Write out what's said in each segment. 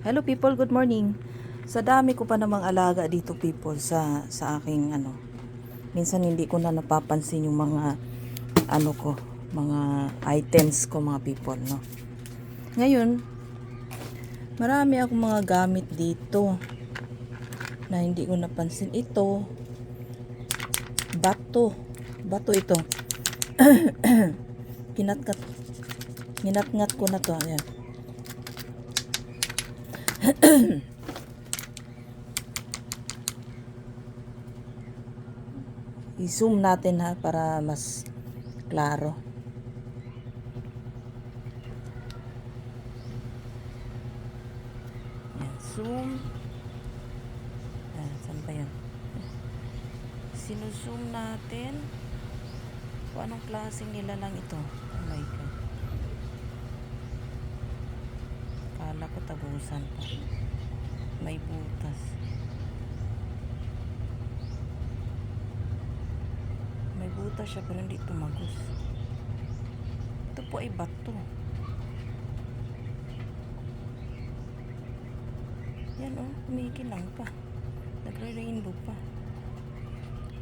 Hello people, good morning. Sa dami ko pa namang alaga dito people sa sa aking ano. Minsan hindi ko na napapansin yung mga ano ko, mga items ko mga people, no. Ngayon, marami akong mga gamit dito na hindi ko napansin. Ito, bato. Bato ito. Kinatkat. Ginatngat ko na to. Ayan. I-zoom natin ha para mas klaro. Yan, zoom. Ah, saan ba yan? Sinuzoom natin. Kung anong klaseng nila lang ito. Kala ko tabusan pa. May butas. May butas siya pero hindi tumagos. Ito po ay bato. Yan oh, kumikilang pa. Nagre-rainbow pa.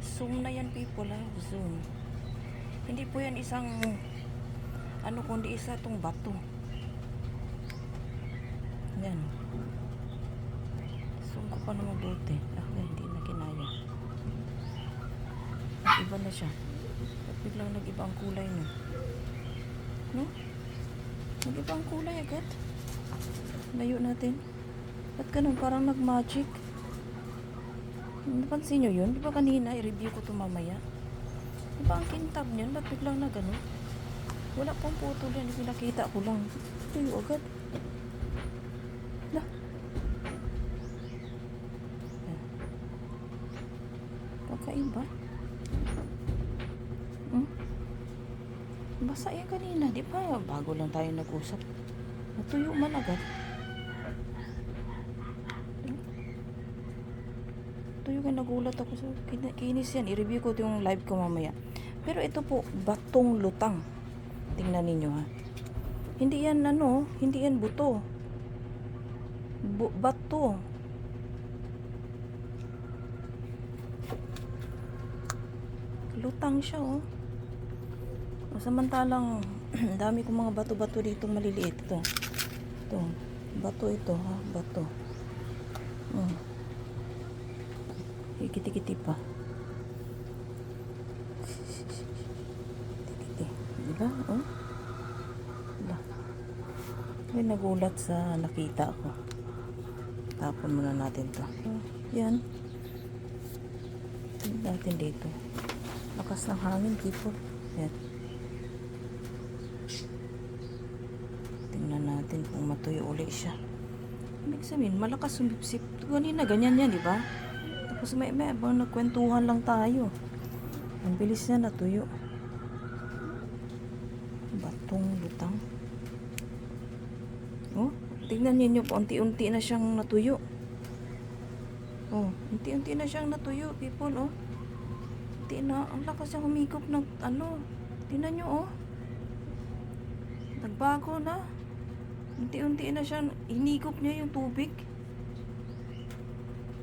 Zoom na yan people ah, zoom. Hindi po yan isang ano kundi isa tong bato. Yan. Zoom ko pa na mabuti. Ako hindi na kinaya. Iba na siya. Ba't biglang nag-iba ang kulay no? No? Nag-iba ang kulay agad. Layo natin. Ba't ganun? Parang nag-magic. Napansin nyo yun? Di ba kanina, i-review ko ito mamaya? Di ba ang kintab niyan? Ba't biglang na ganun? Wala pong putol yan. Pinakita ko lang. Tuyo agad. Kakaiba. Hmm? Basa yan kanina. Di ba? Bago lang tayo nag-usap. Natuyo man agad. Ito yung nagulat ako kin- kinis yan. I-review ko yung live ko mamaya. Pero ito po, batong lutang. Tingnan ninyo ha. Hindi yan ano, hindi yan buto. Bu- bato. Lutang siya oh. O, Samantalang, dami kong mga bato-bato dito maliliit. Ito. Ito. Bato ito ha. Bato. Oh. Ikiti-kiti pa. Ikiti. Diba? Oh. Diba? May nagulat sa nakita ko. Tapon muna natin to. Yan. Tingnan natin dito. Lakas ng hangin, people. Yan. Tingnan natin kung matuyo uli siya. Ibig sabihin, malakas sumipsip. Kanina, ganyan yan, di ba? Tapos may may abang nagkwentuhan lang tayo. Ang bilis niya natuyo. Batong lutang. Tingnan niyo po, unti-unti na siyang natuyo. Oh, unti-unti na siyang natuyo, people, oh. Unti na, ang lakas niya humigop ng ano. Tingnan niyo, oh. Nagbago na. Unti-unti na siya, hinigop niya yung tubig.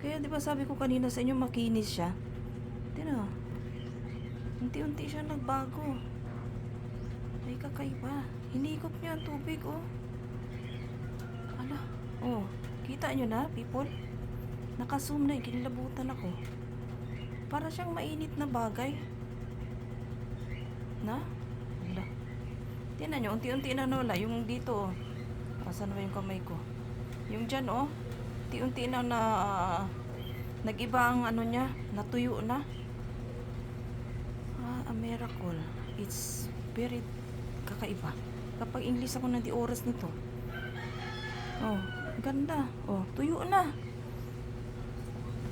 Kaya di ba sabi ko kanina sa inyo makinis siya? Tira. Unti-unti siya nagbago. Ay kakaiba. Hinigop niya ang tubig oh. Ala. Oh. Kita nyo na people? Nakazoom na kinilabutan ako. Para siyang mainit na bagay. Na? Ala. Tingnan nyo, unti-unti na nawala. Yung dito oh. Asan ba yung kamay ko? Yung dyan oh unti-unti na na nag-iba ang ano niya, natuyo na. Ah, a miracle. It's very kakaiba. Kapag English ako na di oras nito. Oh, ganda. Oh, tuyo na.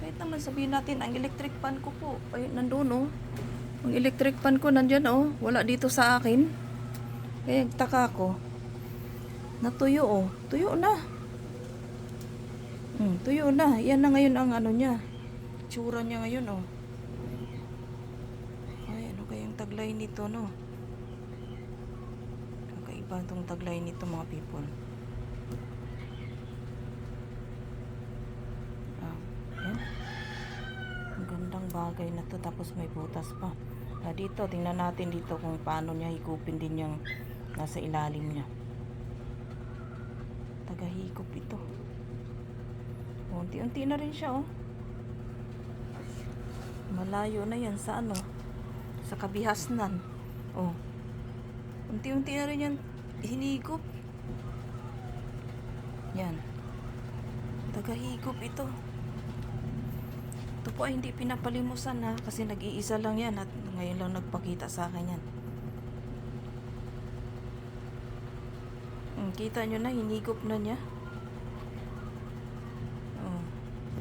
Kahit naman sabihin natin, ang electric fan ko po, ay, nandun oh. Ang electric fan ko nandyan oh. Wala dito sa akin. Kaya taka ko. Natuyo oh. Tuyo na. Hmm, tuyo na. Yan na ngayon ang ano niya. Tsura niya ngayon, oh. Ay, ano kayang taglay nito, no? Kakaiba itong taglay nito, mga people. Bagay na to tapos may butas pa. Ah, dito, tingnan natin dito kung paano niya higupin din yung nasa ilalim niya. Tagahigop ito. Unti-unti na rin siya, oh. Malayo na yan sa ano, sa kabihasnan. Oh. Unti-unti na rin yan hinigop. Yan. Tagahigop ito. Ito po ay hindi pinapalimusan ha kasi nag-iisa lang yan at ngayon lang nagpakita sa akin yan. Hmm, kita nyo na, hinigop na niya. Oh.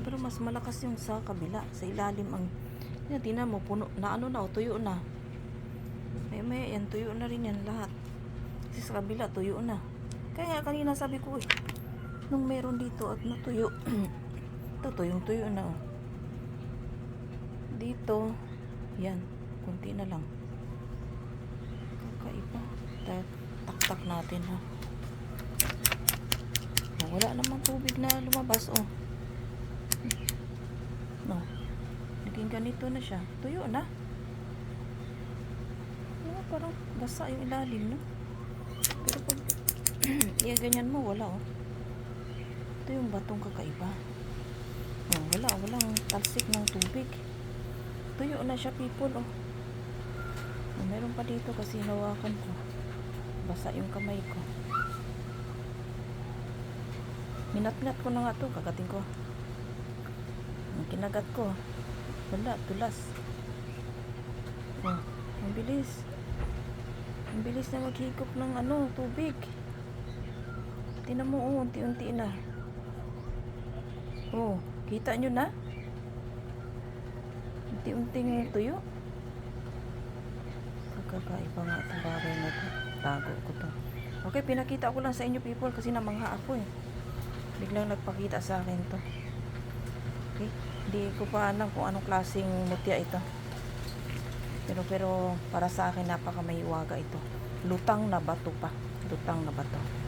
Pero mas malakas yung sa kabila, sa ilalim ang yan, tingnan mo, puno, na ano na, o, tuyo na. Maya maya yan, tuyo na rin yan lahat. Kasi sa kabila, tuyo na. Kaya nga kanina sabi ko eh, nung meron dito at natuyo, ito tuyong tuyo na oh. Dito, yan, kunti na lang. Kakaiba. Ta- Tak-tak natin ha. Oh, wala namang tubig na lumabas oh. No. Naging ganito na siya. Tuyo na. Ano, parang basa yung ilalim, no? Pero pag iya ganyan mo, wala, oh. Ito yung batong kakaiba. Oh, wala, walang talsik ng tubig. Tuyo na siya, people, oh. oh meron pa dito kasi hinawakan ko. Basa yung kamay ko. Minatngat ko na nga to, kagating ko. Ang kinagat ko, wala, tulas. Oh, ang bilis. Ang bilis na maghigop ng ano, tubig. Tinan mo, oh, unti-unti na. Oh, kita nyo na? Unti-unting tuyo. Pagkakaiba nga itong bagay na to. Tago ko to. Okay, pinakita ko lang sa inyo people kasi namangha ako eh. Biglang nagpakita sa akin to. Okay, hindi ko pa alam kung anong klaseng mutya ito. Pero pero para sa akin napaka mahiwaga ito. Lutang na bato pa. Lutang na bato.